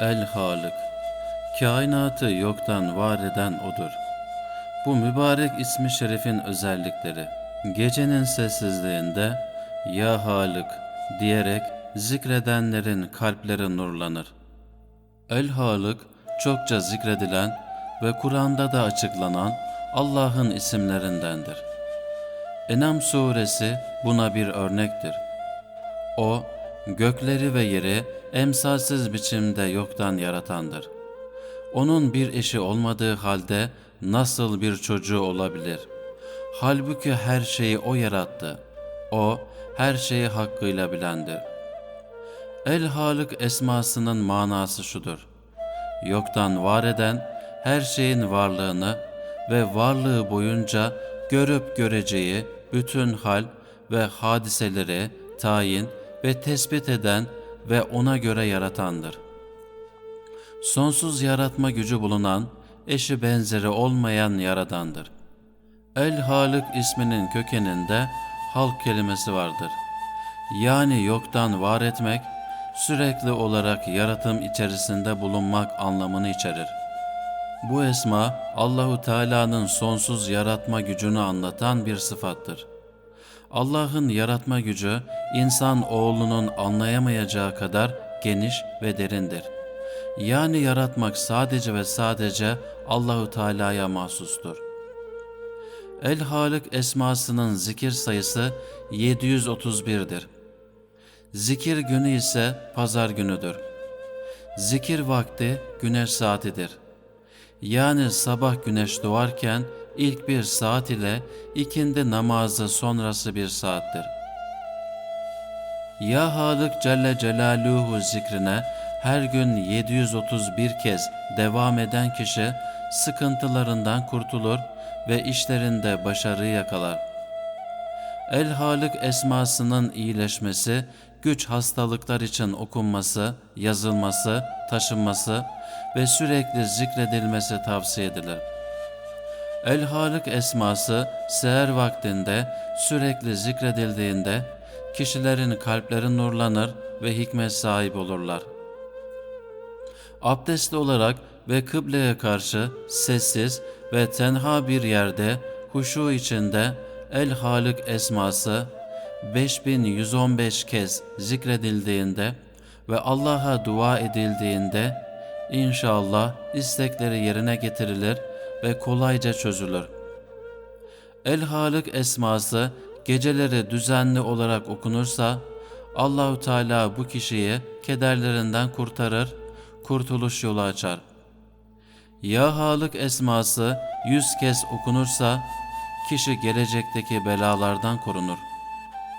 El Halık Kainatı yoktan var eden O'dur. Bu mübarek ismi şerifin özellikleri gecenin sessizliğinde Ya Halık diyerek zikredenlerin kalpleri nurlanır. El Halık çokça zikredilen ve Kur'an'da da açıklanan Allah'ın isimlerindendir. Enam suresi buna bir örnektir. O, gökleri ve yeri emsalsiz biçimde yoktan yaratandır. Onun bir eşi olmadığı halde nasıl bir çocuğu olabilir? Halbuki her şeyi O yarattı. O, her şeyi hakkıyla bilendir. El Halık esmasının manası şudur. Yoktan var eden, her şeyin varlığını ve varlığı boyunca görüp göreceği bütün hal ve hadiseleri tayin ve tespit eden ve ona göre yaratandır. Sonsuz yaratma gücü bulunan, eşi benzeri olmayan yaradandır. El Halık isminin kökeninde halk kelimesi vardır. Yani yoktan var etmek, sürekli olarak yaratım içerisinde bulunmak anlamını içerir. Bu esma Allahu Teala'nın sonsuz yaratma gücünü anlatan bir sıfattır. Allah'ın yaratma gücü insan oğlunun anlayamayacağı kadar geniş ve derindir. Yani yaratmak sadece ve sadece Allahu Teala'ya mahsustur. El Halik esmasının zikir sayısı 731'dir. Zikir günü ise pazar günüdür. Zikir vakti güneş saatidir. Yani sabah güneş doğarken ilk bir saat ile ikindi namazı sonrası bir saattir. Ya Halık Celle Celaluhu zikrine her gün 731 kez devam eden kişi sıkıntılarından kurtulur ve işlerinde başarı yakalar. El Halık esmasının iyileşmesi, güç hastalıklar için okunması, yazılması, taşınması ve sürekli zikredilmesi tavsiye edilir. El Halık esması seher vaktinde sürekli zikredildiğinde kişilerin kalpleri nurlanır ve hikmet sahibi olurlar. Abdestli olarak ve kıbleye karşı sessiz ve tenha bir yerde huşu içinde El Halık esması 5115 kez zikredildiğinde ve Allah'a dua edildiğinde inşallah istekleri yerine getirilir ve kolayca çözülür. El Halık esması geceleri düzenli olarak okunursa Allahu Teala bu kişiyi kederlerinden kurtarır, kurtuluş yolu açar. Ya Halık esması yüz kez okunursa kişi gelecekteki belalardan korunur.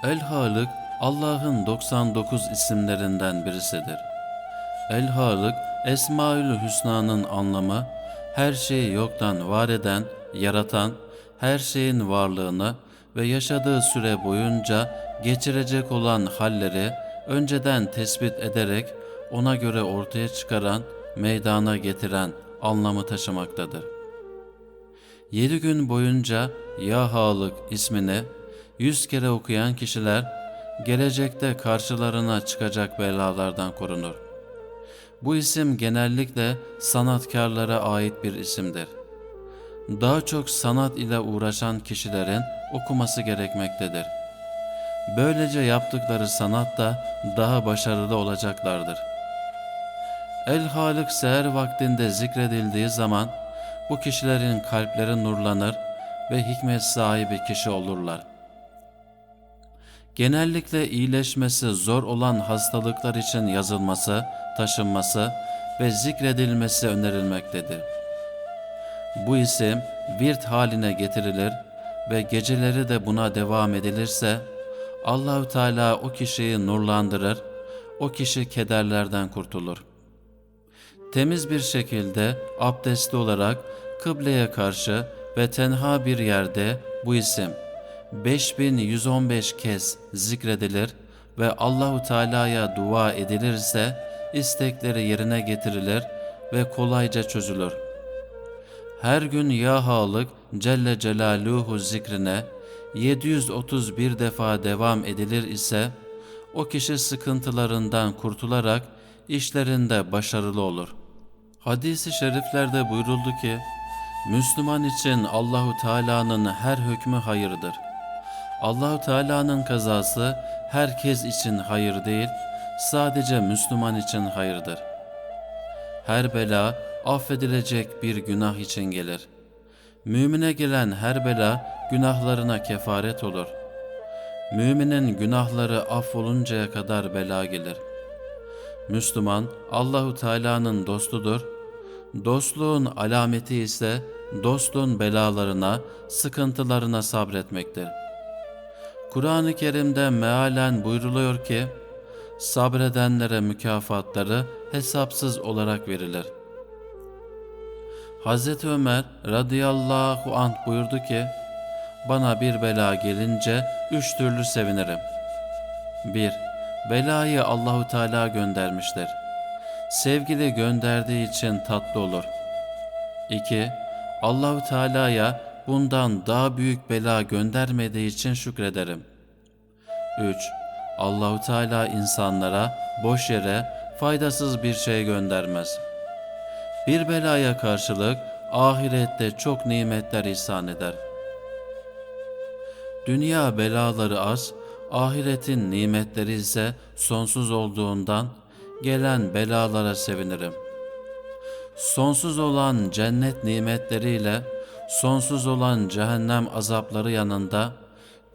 El Halık Allah'ın 99 isimlerinden birisidir. El Halık Esmaül Hüsna'nın anlamı her şeyi yoktan var eden, yaratan, her şeyin varlığını ve yaşadığı süre boyunca geçirecek olan halleri önceden tespit ederek ona göre ortaya çıkaran, meydana getiren anlamı taşımaktadır. Yedi gün boyunca Ya Halık ismini yüz kere okuyan kişiler gelecekte karşılarına çıkacak belalardan korunur. Bu isim genellikle sanatkarlara ait bir isimdir. Daha çok sanat ile uğraşan kişilerin okuması gerekmektedir. Böylece yaptıkları sanat da daha başarılı olacaklardır. El Halık seher vaktinde zikredildiği zaman bu kişilerin kalpleri nurlanır ve hikmet sahibi kişi olurlar. Genellikle iyileşmesi zor olan hastalıklar için yazılması, taşınması ve zikredilmesi önerilmektedir. Bu isim virt haline getirilir ve geceleri de buna devam edilirse Allahü Teala o kişiyi nurlandırır, o kişi kederlerden kurtulur. Temiz bir şekilde abdestli olarak kıbleye karşı ve tenha bir yerde bu isim 5115 kez zikredilir ve Allahu Teala'ya dua edilirse istekleri yerine getirilir ve kolayca çözülür. Her gün Ya Halık Celle Celaluhu zikrine 731 defa devam edilir ise o kişi sıkıntılarından kurtularak işlerinde başarılı olur. Hadis-i şeriflerde buyuruldu ki, Müslüman için Allahu Teala'nın her hükmü hayırdır. Allahu Teala'nın kazası herkes için hayır değil, sadece Müslüman için hayırdır. Her bela affedilecek bir günah için gelir. Mümine gelen her bela günahlarına kefaret olur. Müminin günahları affoluncaya kadar bela gelir. Müslüman Allahu Teala'nın dostudur. Dostluğun alameti ise dostun belalarına, sıkıntılarına sabretmektir. Kur'an-ı Kerim'de mealen buyruluyor ki, sabredenlere mükafatları hesapsız olarak verilir. Hazreti Ömer radıyallahu anh buyurdu ki, bana bir bela gelince üç türlü sevinirim. 1. Belayı Allahu Teala göndermiştir. Sevgili gönderdiği için tatlı olur. 2. Allahu Teala'ya bundan daha büyük bela göndermediği için şükrederim. 3. Allahu Teala insanlara boş yere faydasız bir şey göndermez. Bir belaya karşılık ahirette çok nimetler ihsan eder. Dünya belaları az, ahiretin nimetleri ise sonsuz olduğundan gelen belalara sevinirim. Sonsuz olan cennet nimetleriyle sonsuz olan cehennem azapları yanında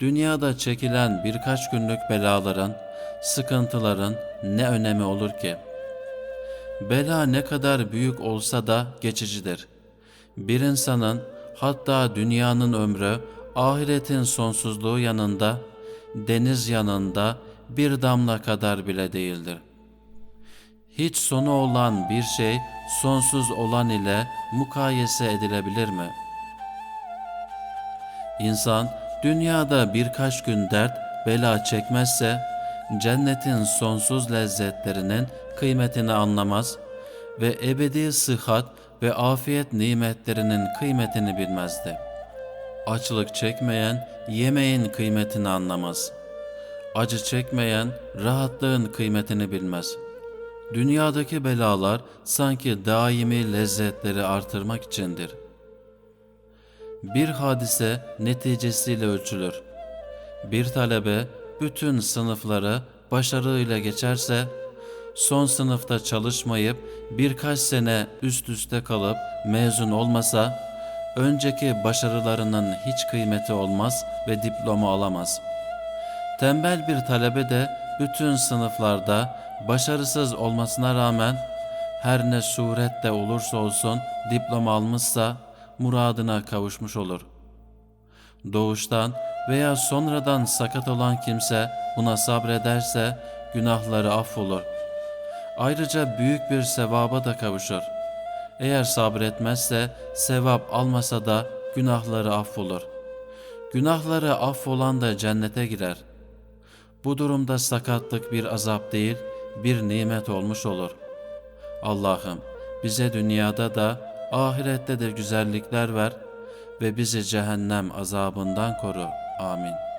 dünyada çekilen birkaç günlük belaların, sıkıntıların ne önemi olur ki? Bela ne kadar büyük olsa da geçicidir. Bir insanın hatta dünyanın ömrü ahiretin sonsuzluğu yanında, deniz yanında bir damla kadar bile değildir. Hiç sonu olan bir şey sonsuz olan ile mukayese edilebilir mi? İnsan dünyada birkaç gün dert, bela çekmezse cennetin sonsuz lezzetlerinin kıymetini anlamaz ve ebedi sıhhat ve afiyet nimetlerinin kıymetini bilmezdi. Açlık çekmeyen yemeğin kıymetini anlamaz. Acı çekmeyen rahatlığın kıymetini bilmez. Dünyadaki belalar sanki daimi lezzetleri artırmak içindir. Bir hadise neticesiyle ölçülür. Bir talebe bütün sınıfları başarıyla geçerse, son sınıfta çalışmayıp birkaç sene üst üste kalıp mezun olmasa, önceki başarılarının hiç kıymeti olmaz ve diploma alamaz. Tembel bir talebe de bütün sınıflarda başarısız olmasına rağmen her ne surette olursa olsun diploma almışsa muradına kavuşmuş olur. Doğuştan veya sonradan sakat olan kimse buna sabrederse günahları affolur. Ayrıca büyük bir sevaba da kavuşur. Eğer sabretmezse sevap almasa da günahları affolur. Günahları affolan da cennete girer. Bu durumda sakatlık bir azap değil, bir nimet olmuş olur. Allah'ım bize dünyada da ahirette de güzellikler ver ve bizi cehennem azabından koru. Amin.